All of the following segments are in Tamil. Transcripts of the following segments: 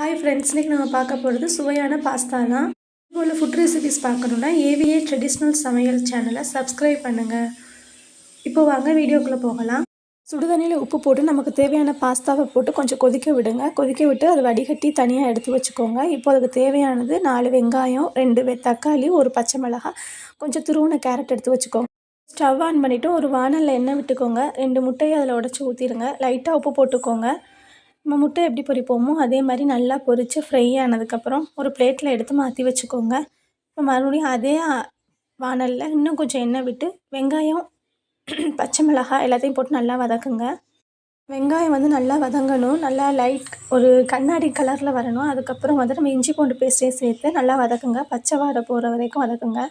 ஹாய் ஃப்ரெண்ட்ஸ் இன்றைக்கி நம்ம பார்க்க போகிறது சுவையான பாஸ்தா தான் இப்போ உள்ள ஃபுட் ரெசிபிஸ் பார்க்கணுன்னா ஏவிஏ ட்ரெடிஷ்னல் சமையல் சேனலை சப்ஸ்கிரைப் பண்ணுங்கள் இப்போ வாங்க வீடியோக்குள்ளே போகலாம். சுடுதண்ணியில் உப்பு போட்டு நமக்கு தேவையான பாஸ்தாவை போட்டு கொஞ்சம் கொதிக்க விடுங்க. கொதிக்க விட்டு அதை வடிகட்டி தனியாக எடுத்து வச்சுக்கோங்க. இப்போ அதுக்கு தேவையானது நாலு வெங்காயம் ரெண்டு வெ தக்காளி ஒரு பச்சை மிளகாய் கொஞ்சம் துருவின கேரட் எடுத்து வச்சுக்கோங்க. ஸ்டவ் ஆன் பண்ணிவிட்டு ஒரு வானலில் எண்ணெய் விட்டுக்கோங்க. ரெண்டு முட்டையை அதில் உடச்சி ஊற்றிடுங்க லைட்டாக உப்பு போட்டுக்கோங்க. நம்ம முட்டை எப்படி பொரிப்போமோ அதே மாதிரி நல்லா பொரித்து ஃப்ரை ஆனதுக்கப்புறம் ஒரு பிளேட்டில் எடுத்து மாற்றி வச்சுக்கோங்க. இப்போ மறுபடியும் அதே வானலில் இன்னும் கொஞ்சம் எண்ணெய் விட்டு வெங்காயம் பச்சை மிளகாய் எல்லாத்தையும் போட்டு நல்லா வதக்குங்க. வெங்காயம் வந்து நல்லா வதங்கணும். நல்லா லைட் ஒரு கண்ணாடி கலரில் வரணும். அதுக்கப்புறம் வந்து நம்ம இஞ்சி பூண்டு பேஸ்ட்டையும் சேர்த்து நல்லா வதக்குங்க. பச்சை வாடை போகிற வரைக்கும் வதக்குங்க.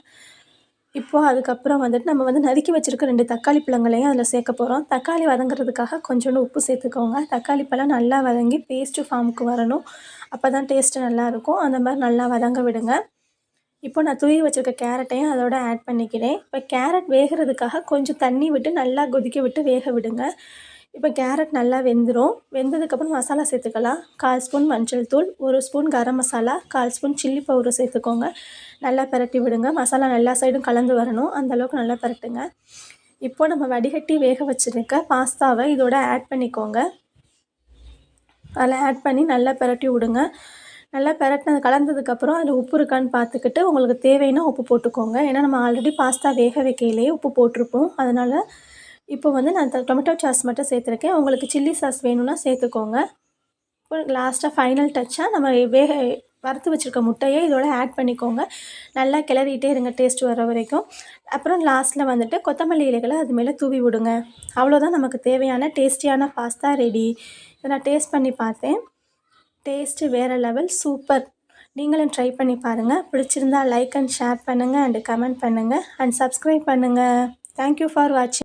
இப்போது அதுக்கப்புறம் வந்துட்டு நம்ம வந்து நறுக்கி வச்சுருக்க ரெண்டு தக்காளி பழங்களையும் அதில் சேர்க்க போகிறோம் தக்காளி வதங்குறதுக்காக கொஞ்சோண்டு உப்பு சேர்த்துக்கோங்க. தக்காளி பழம் நல்லா வதங்கி பேஸ்ட்டு ஃபார்முக்கு வரணும். அப்போ தான் டேஸ்ட்டு நல்லாயிருக்கும் அந்த மாதிரி நல்லா வதங்க விடுங்க. இப்போ நான் துருவி வச்சுருக்க கேரட்டையும் அதோட ஆட் பண்ணிக்கிறேன். இப்போ கேரட் வேகிறதுக்காக கொஞ்சம் தண்ணி விட்டு நல்லா கொதிக்க விட்டு வேக விடுங்க. இப்போ கேரட் நல்லா வெந்துடும் வெந்ததுக்கப்புறம் மசாலா சேர்த்துக்கலாம். கால் ஸ்பூன் மஞ்சள் தூள் ஒரு ஸ்பூன் கரம் மசாலா கால் ஸ்பூன் சில்லி பவுடர் சேர்த்துக்கோங்க. நல்லா பரட்டி விடுங்க. மசாலா எல்லா சைடும் கலந்து வரணும். அந்தளவுக்கு நல்லா பரட்டுங்க. இப்போது நம்ம வடிகட்டி வேக வச்சுருக்க பாஸ்தாவை இதோட ஆட் பண்ணிக்கோங்க. அதில் ஆட் பண்ணி நல்லா பரட்டி விடுங்க. நல்லா பரட்டினது கலந்ததுக்கப்புறம் அதில் உப்பு இருக்கான்னு பார்த்துக்கிட்டு உங்களுக்கு தேவைன்னா உப்பு போட்டுக்கோங்க. ஏன்னா நம்ம ஆல்ரெடி பாஸ்தா வேக வைக்கையிலேயே உப்பு போட்டிருப்போம். அதனால் இப்போ வந்து நான் டொமேட்டோ சாஸ் மட்டும் சேர்த்துருக்கேன். உங்களுக்கு சில்லி சாஸ் வேணும்னா சேர்த்துக்கோங்க. இப்போ லாஸ்ட்டாக ஃபைனல் டச்சாக நம்ம வேக வறுத்து வச்சுருக்க முட்டையை இதோட ஆட் பண்ணிக்கோங்க. நல்லா கிளறிட்டே இருங்க டேஸ்ட் வர வரைக்கும். அப்புறம் லாஸ்ட்டில் வந்துட்டு கொத்தமல்லி இலைகளை அது மேலே தூவி விடுங்க. அவ்வளோதான் நமக்கு தேவையான டேஸ்டியான பாஸ்தா ரெடி இதை நான் டேஸ்ட் பண்ணி பார்த்தேன். டேஸ்ட்டு வேறு லெவல் சூப்பர் நீங்களும் ட்ரை பண்ணி பாருங்கள் பிடிச்சிருந்தா லைக் அண்ட் ஷேர் பண்ணுங்கள் அண்டு கமெண்ட் பண்ணுங்கள் அண்ட் சப்ஸ்கிரைப் பண்ணுங்கள் தேங்க்யூ ஃபார் வாட்சிங்